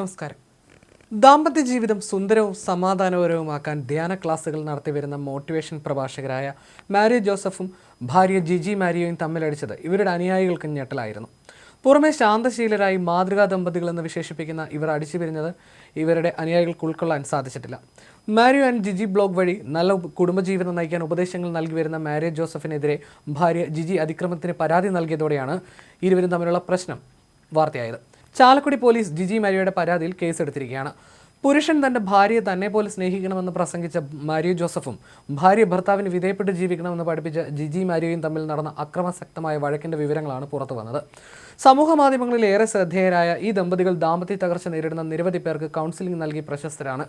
നമസ്കാരം. ദാമ്പത്യ ജീവിതം സുന്ദരവും സമാധാനപരവുമാക്കാൻ ധ്യാന ക്ലാസ്സുകൾ നടത്തി വരുന്ന മോട്ടിവേഷൻ പ്രഭാഷകരായ മാരി ജോസഫും ഭാര്യ ജിജി മാരിയോയും തമ്മിലടിച്ചത് ഇവരുടെ അനുയായികൾക്ക് ഞെട്ടലായിരുന്നു. പുറമെ ശാന്തശീലരായി മാതൃകാ ദമ്പതികളെന്ന് വിശേഷിപ്പിക്കുന്ന ഇവർ അടിച്ചു പിരിഞ്ഞത് ഇവരുടെ അനുയായികൾക്ക് ഉൾക്കൊള്ളാൻ സാധിച്ചിട്ടില്ല. മാരിയോ ആൻഡ് ജിജി ബ്ലോഗ് വഴി നല്ല കുടുംബജീവിതം നയിക്കാൻ ഉപദേശങ്ങൾ നൽകി വരുന്ന മാരിയ ജോസഫിനെതിരെ ഭാര്യ ജിജി അതിക്രമത്തിന് പരാതി നൽകിയതോടെയാണ് ഇരുവരും തമ്മിലുള്ള പ്രശ്നം വാർത്തയായത്. ചാലക്കുടി പോലീസ് ജിജി മരിയയുടെ പരാതിയിൽ കേസെടുത്തിരിക്കുകയാണ്. പുരുഷൻ തന്റെ ഭാര്യയെ തന്നെ പോലെ സ്നേഹിക്കണമെന്ന് പ്രസംഗിച്ച മാരിയോ ജോസഫും ഭാര്യ ഭർത്താവിന് വിധേയപ്പെട്ട് ജീവിക്കണമെന്ന് പഠിപ്പിച്ച ജിജി മാരിയോയും തമ്മിൽ നടന്ന അക്രമസക്തമായ വഴക്കിന്റെ വിവരങ്ങളാണ് പുറത്തു വന്നത് സമൂഹ മാധ്യമങ്ങളിൽ ഏറെ ശ്രദ്ധേയരായ ഈ ദമ്പതികൾ ദാമ്പത്യ തകർച്ച നേരിടുന്ന നിരവധി പേർക്ക് കൗൺസിലിംഗ് നൽകി പ്രശസ്തരാണ്.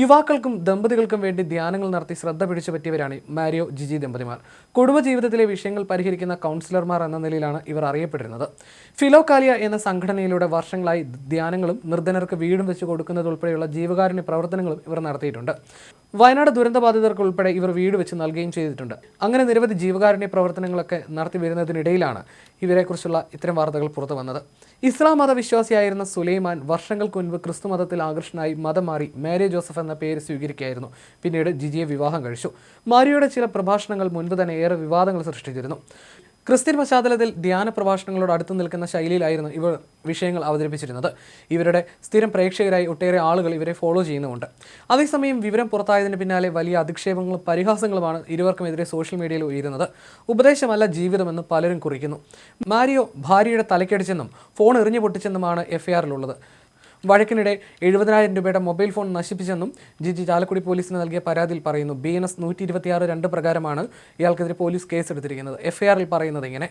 യുവാക്കൾക്കും ദമ്പതികൾക്കും വേണ്ടി ധ്യാനങ്ങൾ നടത്തി ശ്രദ്ധ പിടിച്ചു പറ്റിയവരാണ് മാരിയോ ജിജി ദമ്പതിമാർ. കുടുംബജീവിതത്തിലെ വിഷയങ്ങൾ പരിഹരിക്കുന്ന കൗൺസിലർമാർ എന്ന നിലയിലാണ് ഇവർ അറിയപ്പെട്ടിരുന്നത്. ഫിലോകാലിയ എന്ന സംഘടനയിലൂടെ വർഷങ്ങളായി ധ്യാനങ്ങളും നിർധനർക്ക് വീടും വെച്ച് കൊടുക്കുന്നതുൾപ്പെടെയുള്ള ജീവകാരുണ്യ പ്രവർത്തനങ്ങളും ഇവർ നടത്തിയിട്ടുണ്ട്. വയനാട് ദുരന്തബാധിതർക്ക് ഉൾപ്പെടെ ഇവർ വീട് വെച്ച് നൽകുകയും ചെയ്തിട്ടുണ്ട്. അങ്ങനെ നിരവധി ജീവകാരുണ്യ പ്രവർത്തനങ്ങളൊക്കെ നടത്തി വരുന്നതിനിടയിലാണ് ഇവരെക്കുറിച്ചുള്ള ഇത്തരം വാർത്തകൾ പുറത്തു വന്നത്. ഇസ്ലാം മതവിശ്വാസിയായിരുന്ന സുലൈമാൻ വർഷങ്ങൾക്ക് മുൻപ് ക്രിസ്തു മതത്തിൽ ആകർഷണമായി മതം മാറി മേരി ജോസഫ് എന്ന പേര് സ്വീകരിക്കുകയായിരുന്നു. പിന്നീട് ജിജിയെ വിവാഹം കഴിച്ചു. മാരിയുടെ ചില പ്രഭാഷണങ്ങൾ മുൻപ് തന്നെ ഏറെ വിവാദങ്ങൾ സൃഷ്ടിച്ചിരുന്നു. ക്രിസ്ത്യൻ പശ്ചാത്തലത്തിൽ ധ്യാന പ്രഭാഷണങ്ങളോട് അടുത്ത് നിൽക്കുന്ന ശൈലിയിലായിരുന്നു ഇവർ വിഷയങ്ങൾ അവതരിപ്പിച്ചിരുന്നത്. ഇവരുടെ സ്ഥിരം പ്രേക്ഷകരായി ഒട്ടേറെ ആളുകൾ ഇവരെ ഫോളോ ചെയ്യുന്നുമുണ്ട്. അതേസമയം വിവരം പുറത്തായതിന് പിന്നാലെ വലിയ അധിക്ഷേപങ്ങളും പരിഹാസങ്ങളുമാണ് ഇരുവർക്കുമെതിരെ സോഷ്യൽ മീഡിയയിൽ ഉയരുന്നത്. ഉപദേശമല്ല ജീവിതമെന്ന് പലരും കുറിക്കുന്നു. മാരിയോ ഭാര്യയുടെ തലക്കടിച്ചെന്നും ഫോൺ എറിഞ്ഞു പൊട്ടിച്ചെന്നുമാണ് എഫ്ഐആറിലുള്ളത്. വഴക്കിനിടെ എഴുപതിനായിരം രൂപയുടെ മൊബൈൽ ഫോൺ നശിപ്പിച്ചെന്നും ജിജി ചാലക്കുടി പോലീസിന് നൽകിയ പരാതിയിൽ പറയുന്നു. ബി എൻ എസ് നൂറ്റി ഇരുപത്തിയാറ് രണ്ട് പ്രകാരമാണ് ഇയാൾക്കെതിരെ പോലീസ് കേസെടുത്തിരിക്കുന്നത്. എഫ്ഐആറിൽ പറയുന്നത് ഇങ്ങനെ.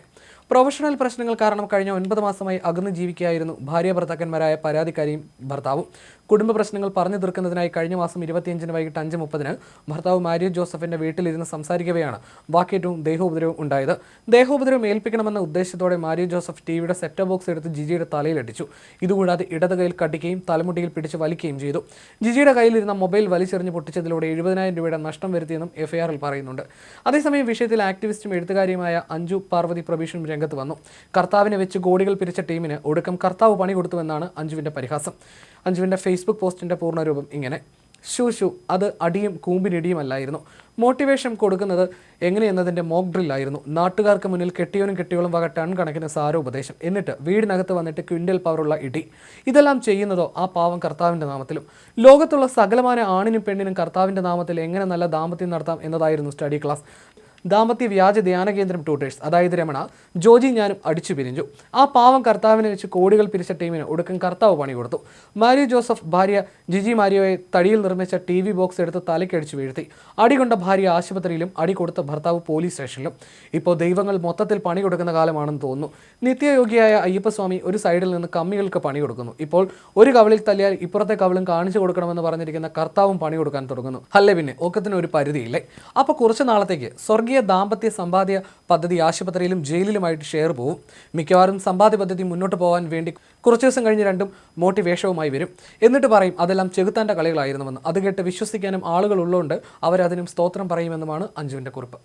പ്രൊഫഷണൽ പ്രശ്നങ്ങൾ കാരണം കഴിഞ്ഞ ഒൻപത് മാസമായി അകന്നു ജീവിക്കുകയായിരുന്നു ഭാര്യ ഭർത്താക്കന്മാരായ പരാതിക്കാരിയും ഭർത്താവും. കുടുംബ പ്രശ്നങ്ങൾ പറഞ്ഞു തീർക്കുന്നതിനായി കഴിഞ്ഞ മാസം ഇരുപത്തിയഞ്ചിന് വൈകിട്ട് അഞ്ച് മുപ്പതിന് ഭർത്താവ് മാരിയോ ജോസഫിന്റെ വീട്ടിലിരുന്ന് സംസാരിക്കവെയാണ് വാക്കേറ്റവും ദേഹോപദ്രവവും ഉണ്ടായത്. ദേഹോപദ്രവം ഏൽപ്പിക്കണമെന്ന ഉദ്ദേശത്തോടെ മാരിയോ ജോസഫ് ടിവിയുടെ സെറ്റ് ബോക്സ് എടുത്ത് ജിജിയുടെ തലയിലടിച്ചു ഇതുകൂടാതെ ഇടത് കൈയിൽ കടിക്കുകയും തലമുട്ടിയിൽ പിടിച്ച് വലിക്കുകയും ചെയ്തു. ജിജിയുടെ കയ്യിലിരുന്ന മൊബൈൽ വലിച്ചെറിഞ്ഞ് പൊട്ടിച്ചതിലൂടെ എഴുപതിനായിരം രൂപയുടെ നഷ്ടം വരുത്തിയെന്നും എഫ്ഐആറിൽ പറയുന്നുണ്ട്. അതേസമയം വിഷയത്തിൽ ആക്ടിവിസ്റ്റും എഴുത്തുകാരിയുമായ അഞ്ജു പാർവതി പ്രഭീഷനും രംഗത്ത് വന്നു. കർത്താവിനെ വെച്ച് കോടികൾ പിരിച്ച ടീമിന് ഒടുക്കം കർത്താവ് പണി കൊടുത്തുവെന്നാണ് അഞ്ജുവിന്റെ പരിഹാസം. അഞ്ജുവിന്റെ ഫേസ്ബുക്ക് പോസ്റ്റിന്റെ പൂർണരൂപം ഇങ്ങനെ. ഷൂ അത് അടിയും കൂമ്പിനിടിയും അല്ലായിരുന്നു. മോട്ടിവേഷൻ കൊടുക്കുന്നത് എങ്ങനെയെന്നതിന്റെ മോക്ക് ഡ്രില്ലായിരുന്നു. നാട്ടുകാർക്ക് മുന്നിൽ കെട്ടിയവനും കെട്ടിയോളും വക ടൺ കണക്കിന് സാര ഉപദേശം. എന്നിട്ട് വീടിനകത്ത് വന്നിട്ട് ക്വിന്റൽ പവറുള്ള ഇടി. ഇതെല്ലാം ചെയ്യുന്നതോ ആ പാവം കർത്താവിന്റെ നാമത്തിലും. ലോകത്തുള്ള സകലമായ ആണിനും പെണ്ണിനും കർത്താവിന്റെ നാമത്തിൽ എങ്ങനെ നല്ല ദാമ്പത്യം നടത്താം എന്നതായിരുന്നു സ്റ്റഡി ക്ലാസ്. ദാമ്പത്യ വ്യാജ ധ്യാന കേന്ദ്രം ടൂട്ടേഴ്സ് അതായത് രമണ ജോജി ഞാനും അടിച്ചു പിരിഞ്ഞു. ആ പാവം കർത്താവിനെ വെച്ച് കോടികൾ പിരിച്ച ടീമിന് ഒടുക്കം കർത്താവ് പണി കൊടുത്തു. മാരിയോ ജോസഫ് ഭാര്യ ജിജി മാരിയോയെ തടിയിൽ നിർമ്മിച്ച ടി വി ബോക്സ് എടുത്ത് തലയ്ക്കടിച്ചു വീഴ്ത്തി. അടികൊണ്ട ഭാര്യ ആശുപത്രിയിലും അടി കൊടുത്ത ഭർത്താവ് പോലീസ് സ്റ്റേഷനിലും. ഇപ്പോൾ ദൈവങ്ങൾ മൊത്തത്തിൽ പണി കൊടുക്കുന്ന കാലമാണെന്ന് തോന്നുന്നു. നിത്യയോഗിയായ അയ്യപ്പസ്വാമി ഒരു സൈഡിൽ നിന്ന് കമ്മികൾക്ക് പണി കൊടുക്കുന്നു. ഇപ്പോൾ ഒരു കവളിൽ തല്ലിയാൽ ഇപ്പുറത്തെ കവളും കാണിച്ചു കൊടുക്കണമെന്ന് പറഞ്ഞിരിക്കുന്ന കർത്താവും പണി കൊടുക്കാൻ തുടങ്ങുന്നു. അല്ലേ പിന്നെ ഒക്കത്തിന് ഒരു പരിധിയില്ലേ? അപ്പോൾ കുറച്ച് നാളത്തേക്ക് സ്വർഗീയ ദാമ്പത്യ സമ്പാദ്യ പദ്ധതി ആശുപത്രിയിലും ജയിലിലുമായിട്ട് ഷെയർ പോവും. മിക്കവാറും സമ്പാദ്യ പദ്ധതി മുന്നോട്ട് പോകാൻ വേണ്ടി കുറച്ച് ദിവസം കഴിഞ്ഞ് രണ്ടും മോട്ടിവേഷവുമായി വരും. എന്നിട്ട് പറയും അതെല്ലാം ചെകുത്താന്റെ കളികളായിരുന്നുവെന്ന്. അത് കേട്ട് വിശ്വസിക്കാനും ആളുകൾ ഉള്ളതുകൊണ്ട് അവരതിനും സ്തോത്രം പറയുമെന്നുമാണ് അഞ്ജുവിന്റെ കുറിപ്പ്.